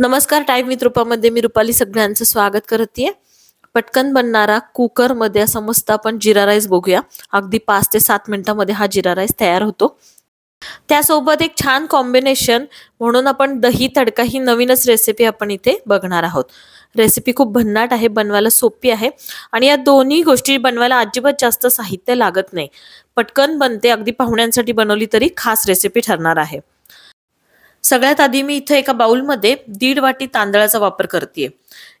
नमस्कार time with रूपामध्ये मी रुपाली सगळ्यांचं स्वागत करते पटकन बनणारा कुकरमध्ये असा मस्त आपण जिरा राईस बघूया. अगदी पाच ते सात मिनिटांमध्ये हा जिरा राईस तयार होतो. त्यासोबत एक छान कॉम्बिनेशन म्हणून आपण दही तडका ही नवीनच रेसिपी आपण इथे बघणार आहोत. रेसिपी खूप भन्नाट आहे बनवायला सोपी आहे. आणि या दोन्ही गोष्टी बनवायला अजिबात जास्त साहित्य लागत नाही. पटकन बनते अगदी पाहुण्यांसाठी बनवली तरी खास रेसिपी ठरणार आहे. सगळ्यात आधी मी इथे एका बाउलमध्ये दीड वाटी तांदळाचा वापर करते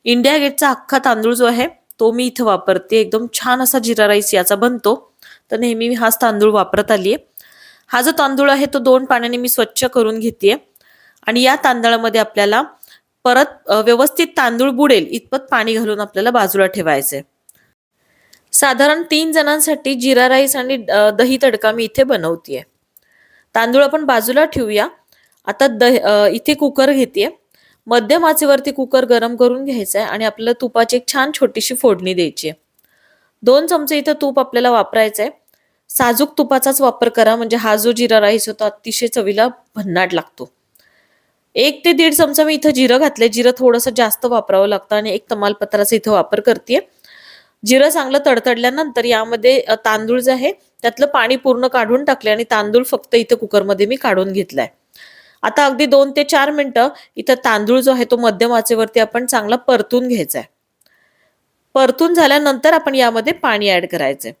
इंडिया गेटचा अख्खा तांदूळ जो आहे तो मी इथे वापरते एकदम छान असा जिरा राईस याचा बनतो. तर नेहमी मी हाच तांदूळ वापरत आली आहे हा जो तांदूळ आहे तो दोन पाण्याने मी स्वच्छ करून घेते आणि या तांदळामध्ये आपल्याला परत व्यवस्थित तांदूळ बुडेल इतपत पाणी घालून आपल्याला बाजूला ठेवायचंय. साधारण तीन जणांसाठी जिरा राईस आणि दही तडका मी इथे बनवतीये. तांदूळ आपण बाजूला ठेवूया. आता दह इथे कुकर घेते मध्यम आचेवरती कुकर गरम करून घ्यायचा आहे आणि आपल्याला तुपाची एक छान छोटीशी फोडणी द्यायची आहे दोन चमचे इथं तूप आपल्याला वापरायचं आहे साजूक तुपाचाच वापर करा म्हणजे हा जो जिरा राईस होतो अतिशय चवीला भन्नाट लागतो. एक ते दीड चमचा मी इथं जिरं घातलंय. जिरं थोडंसं जास्त वापरावं लागतं आणि एक तमालपत्राचा इथं वापर करते जिरं चांगलं तडतडल्यानंतर यामध्ये तांदूळ जे आहे त्यातलं पाणी पूर्ण काढून टाकले आणि तांदूळ फक्त इथं कुकरमध्ये मी काढून घेतलाय. आता अगदी दोन ते चार मिनटं इथं तांदूळ जो आहे तो मध्यम आचेवरती आपण चांगला परतून घ्यायचा आहे परतून झाल्यानंतर आपण यामध्ये पाणी ऍड करायचंय.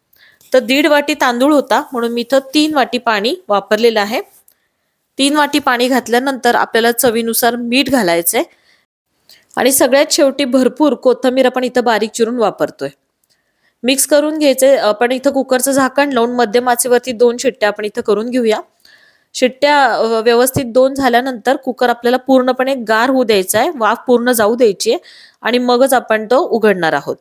तर दीड वाटी तांदूळ होता म्हणून मी इथं तीन वाटी पाणी वापरलेलं आहे. तीन वाटी पाणी घातल्यानंतर आपल्याला चवीनुसार मीठ घालायचंय. आणि सगळ्यात शेवटी भरपूर कोथंबीर आपण इथं बारीक चिरून वापरतोय. मिक्स करून घ्यायचंय. आपण इथं कुकरचं झाकण लावून मध्यम आचेवरती दोन शिट्ट्या आपण इथं करून घेऊया. शिट्ट्या व्यवस्थित दोन झाल्यानंतर कुकर आपल्याला पूर्णपणे गार होऊ द्यायचा आहे वाफ पूर्ण जाऊ द्यायची आहे आणि मगच आपण तो उघडणार आहोत.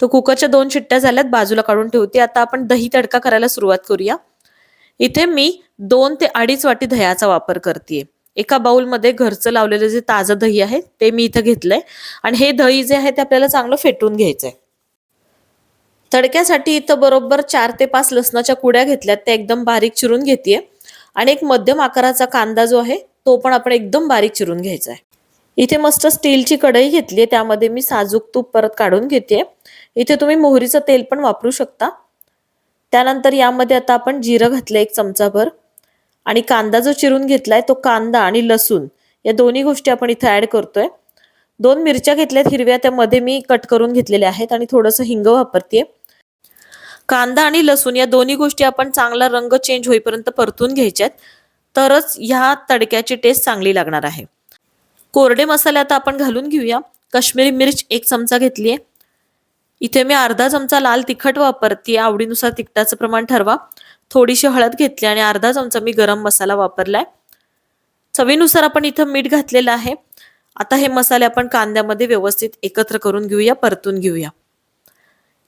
तर कुकरच्या दोन शिट्ट्या झाल्यात बाजूला काढून ठेवते. आता आपण दही तडका करायला सुरुवात करूया. इथे मी दोन ते अडीच वाटी दह्याचा वापर करते एका बाउलमध्ये घरचं लावलेलं जे ताजं दही आहे ते मी इथं घेतलंय आणि हे दही जे आहे ते आपल्याला चांगलं फेटून घ्यायचंय. तडक्यासाठी इथं बरोबर चार ते पाच लसणाच्या कुड्या घेतल्यात त्या एकदम बारीक चिरून घेते आणि एक मध्यम आकाराचा कांदा जो आहे तो पण आपण एकदम बारीक चिरून घ्यायचा आहे इथे मस्त स्टीलची कढई घेतली त्यामध्ये मी साजूक तूप परत काढून घेते इथे तुम्ही मोहरीचं तेल पण वापरू शकता. त्यानंतर यामध्ये आता आपण जिरं घातलं एक चमचाभर. आणि कांदा जो चिरून घेतलाय तो कांदा आणि लसूण या दोन्ही गोष्टी आपण इथे ऍड करतोय. दोन मिरच्या घेतल्यात हिरव्या त्यामध्ये मी कट करून घेतलेल्या आहेत आणि थोडंसं हिंग वापरते कांदा आणि लसूण या दोन्ही गोष्टी आपण चांगला रंग चेंज होईपर्यंत परतून घ्यायच्यात. तरच ह्या तडक्याची टेस्ट चांगली लागणार आहे. कोरडे मसाले आता आपण घालून घेऊया. काश्मीरी मिरच एक चमचा घेतली आहे इथे मी अर्धा चमचा लाल तिखट वापरते आवडीनुसार तिखटाचं प्रमाण ठरवा. थोडीशी हळद घेतली आणि अर्धा चमचा मी गरम मसाला वापरलाय. चवीनुसार आपण इथं मीठ घातलेलं आहे. आता हे मसाले आपण कांद्यामध्ये व्यवस्थित एकत्र करून घेऊया परतून घेऊया.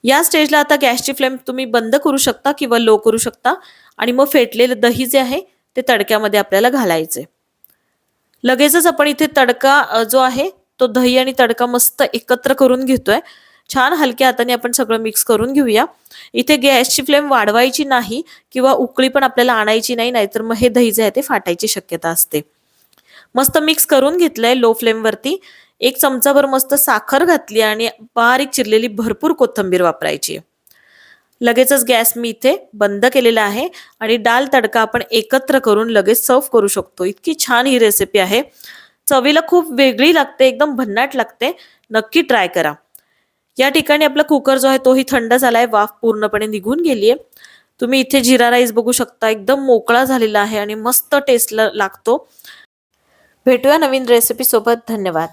या स्टेजला आता गॅसची फ्लेम तुम्ही बंद करू शकता किंवा लो करू शकता. आणि मग फेटलेलं दही जे आहे ते तडक्यामध्ये आपल्याला घालायचे लगेचच आपण इथे तडका जो आहे तो दही आणि तडका मस्त एकत्र करून घेतोय. छान हलक्या हाताने आपण सगळं मिक्स करून घेऊया. इथे गॅसची फ्लेम वाढवायची नाही किंवा उकळी पण आपल्याला आणायची नाही नाहीतर मग हे दही जे आहे ते फाटायची शक्यता असते. मस्त मिक्स करून घेतलंय लो फ्लेमवरती. एक चमचाभर मस्त साखर घातली आणि बारीक चिरलेली भरपूर कोथंबीर वापरायची. लगेचच गॅस मी इथे बंद केलेला आहे आणि डाल तडका आपण एकत्र करून लगेच सर्व करू शकतो. इतकी छान ही रेसिपी आहे. चवीला खूप वेगळी लागते एकदम भन्नाट लागते. नक्की ट्राय करा. या ठिकाणी आपला कुकर जो आहे तोही थंड झालाय वाफ पूर्णपणे निघून गेलीय. तुम्ही इथे जिरा राईस बघू शकता एकदम मोकळा झालेला आहे आणि मस्त टेस्ट लागतो. भेटूया नवीन रेसिपी सोबत. धन्यवाद.